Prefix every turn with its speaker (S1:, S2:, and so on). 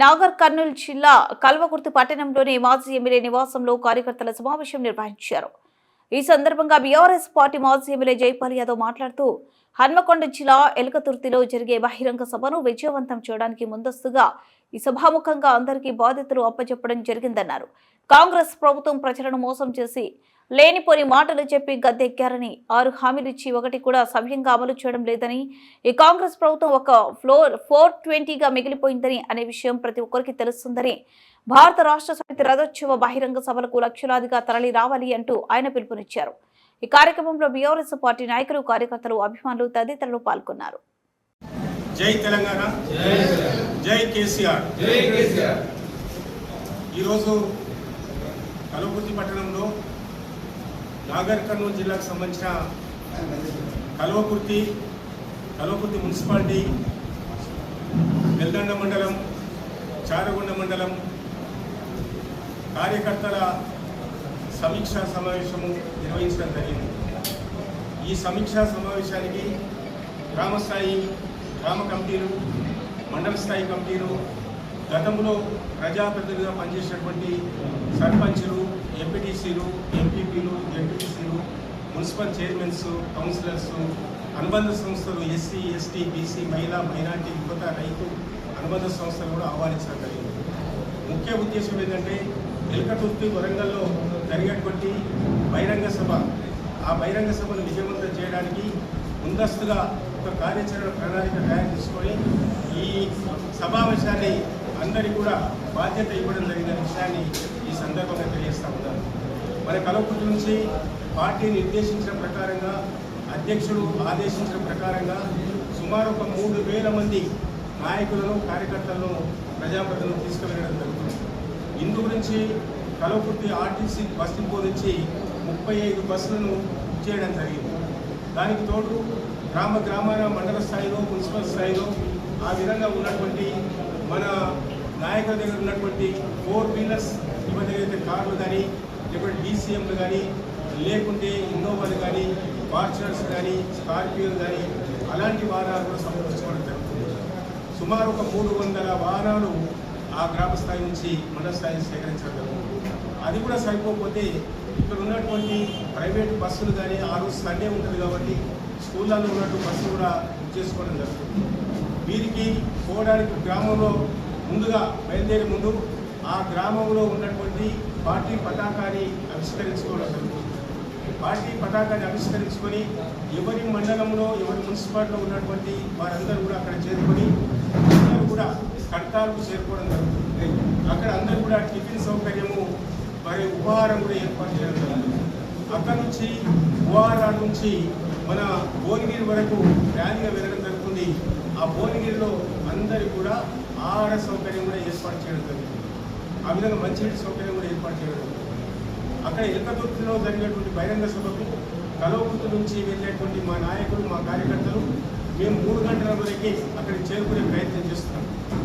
S1: నాగర్ కర్నూలు జిల్లా కల్వకుర్తి పట్టణంలోని మాజీ ఎమ్మెల్యే నివాసంలో కార్యకర్తల సమావేశం నిర్వహించారు. ఈ సందర్భంగా బీఆర్ఎస్ పార్టీ మాజీ ఎమ్మెల్యే జైపాల్ యాదవ్ మాట్లాడుతూ హన్మకొండ జిల్లా ఎలకతుర్తిలో జరిగే బహిరంగ సభను విజయవంతం చేయడానికి ముందస్తుగా ఈ సభాముఖంగా అందరికీ బాధ్యతలు అప్పచెప్పడం జరిగిందన్నారు. కాంగ్రెస్ ప్రభుత్వం ప్రజలను మోసం చేసి లేనిపోని మాటలు చెప్పి గద్దెక్కారని ఆరు హామీలిచ్చి ఒకటి కూడా సవ్యంగా అమలు చేయడం లేదని ఈ కాంగ్రెస్ ప్రభుత్వం ఒక ఫ్లోర్ ఫోర్ ట్వంటీగా మిగిలిపోయిందని అనే విషయం ప్రతి ఒక్కరికి తెలుస్తుందని భారత రాష్ట్ర సమితి రథోత్సవ బహిరంగ సభలకు లక్షలాదిగా తరలి రావాలి అంటూ ఆయన పిలుపునిచ్చారు. ఈ కార్యక్రమంలో బీఆర్ఎస్ పార్టీ నాయకులు కార్యకర్తలు అభిమానులు తదితరులు పాల్గొన్నారు.
S2: జై తెలంగాణ. జై కేసీఆర్. ఈరోజు కలవకుర్తి పట్టణంలో నాగర్ కర్నూలు జిల్లాకు సంబంధించిన కల్వకుర్తి కల్వకుర్తి మున్సిపాలిటీ వెల్దండ మండలం చారగొండ మండలం కార్యకర్తల సమీక్షా సమావేశము నిర్వహించడం జరిగింది. ఈ సమీక్షా సమావేశానికి గ్రామ స్థాయి గ్రామ కమిటీలు మండల స్థాయి కమిటీలు గతంలో ప్రజాప్రతినిధిగా పనిచేసినటువంటి సర్పంచులు ఎంపీటీసీలు ఎంపీపీలు ఎంపీటీసీలు మున్సిపల్ చైర్మన్స్ కౌన్సిలర్స్ అనుబంధ సంస్థలు ఎస్సీ ఎస్టీ బీసీ మహిళా మైనార్టీ యువత రైతు అనుబంధ సంస్థలు కూడా ఆహ్వానించడం జరిగింది. ముఖ్య ఉద్దేశం ఏంటంటే ఎల్కతుర్తి వరంగల్లో జరిగినటువంటి బహిరంగ సభ ఆ బహిరంగ సభను విజయవంతం చేయడానికి ముందస్తుగా ఒక కార్యాచరణ ప్రణాళిక తయారు చేసుకొని ఈ సమావేశాన్ని అందరికీ కూడా బాధ్యత ఇవ్వడం జరిగిన విషయాన్ని ఈ సందర్భంగా తెలియజేస్తా ఉన్నాను. మన కలవకుర్తి నుంచి పార్టీ నిర్దేశించిన ప్రకారంగా అధ్యక్షుడు ఆదేశించిన ప్రకారంగా సుమారు ఒక మూడు వేల మంది నాయకులను కార్యకర్తలను ప్రజాప్రతినిధులను తీసుకువెళ్ళడం జరుగుతుంది. ఇందు గురించి కలవకుర్తి ఆర్టీసీ బస్ డిపో నుంచి ముప్పై ఐదు బస్సులను బుక్ చేయడం జరిగింది. దానికి తోడు గ్రామ గ్రామాల మండల స్థాయిలో మున్సిపల్ స్థాయిలో ఆ విధంగా ఉన్నటువంటి మన నాయకుల దగ్గర ఉన్నటువంటి ఫోర్ వీలర్స్ ఇవన్న ఏదైతే కార్లు కానీ లేకుంటే డీసీఎంలు కానీ లేకుంటే ఇన్నోవాలు కానీ ఫార్చునర్స్ కానీ స్కార్పియోలు కానీ అలాంటి వాహనాలు కూడా సమర్పించుకోవడం జరుగుతుంది. సుమారు ఒక మూడు వందల వాహనాలు ఆ గ్రామ స్థాయి నుంచి మండల స్థాయి సేకరించడం జరుగుతుంది. అది కూడా సరిపోకపోతే ఇక్కడ ఉన్నటువంటి ప్రైవేట్ బస్సులు కానీ ఆ రోజు సండే ఉంటుంది కాబట్టి స్కూళ్ళల్లో ఉన్నట్టు బస్సులు కూడా బుక్ చేసుకోవడం జరుగుతుంది. వీరికి పోవడానికి గ్రామంలో ముందుగా బయలుదేరే ముందు ఆ గ్రామంలో ఉన్నటువంటి పార్టీ పతాకాన్ని ఆవిష్కరించుకోవడం జరుగుతుంది. పార్టీ పతాకాన్ని ఆవిష్కరించుకొని ఎవరి మండలంలో ఎవరి మున్సిపాలిటీలో ఉన్నటువంటి వారందరూ కూడా అక్కడ చేరుకొని అందరూ కూడా కట్టాలకు చేరుకోవడం జరుగుతుంది. అక్కడ అందరూ కూడా టిఫిన్ సౌకర్యము మరి ఉపహారం కూడా ఏర్పాటు చేయడం జరుగుతుంది. అక్కడ నుంచి ఉపహారాల నుంచి మన భువనగిరి వరకు ర్యాలీగా వెళ్ళడం జరుగుతుంది. ఆ భువనగిరిలో అందరి కూడా ఆహార సౌకర్యం కూడా ఏర్పాటు చేయడం జరుగుతుంది. ఆ విధంగా మంచినీటి సౌకర్యం కూడా ఏర్పాటు చేయడం అక్కడ ఇలకదుర్తిలో జరిగినటువంటి బహిరంగ సభకు కలవకుర్తి నుంచి వెళ్ళేటువంటి మా నాయకులు మా కార్యకర్తలు మేము మూడు గంటల వరకే అక్కడికి చేరుకునే ప్రయత్నం చేస్తున్నాం.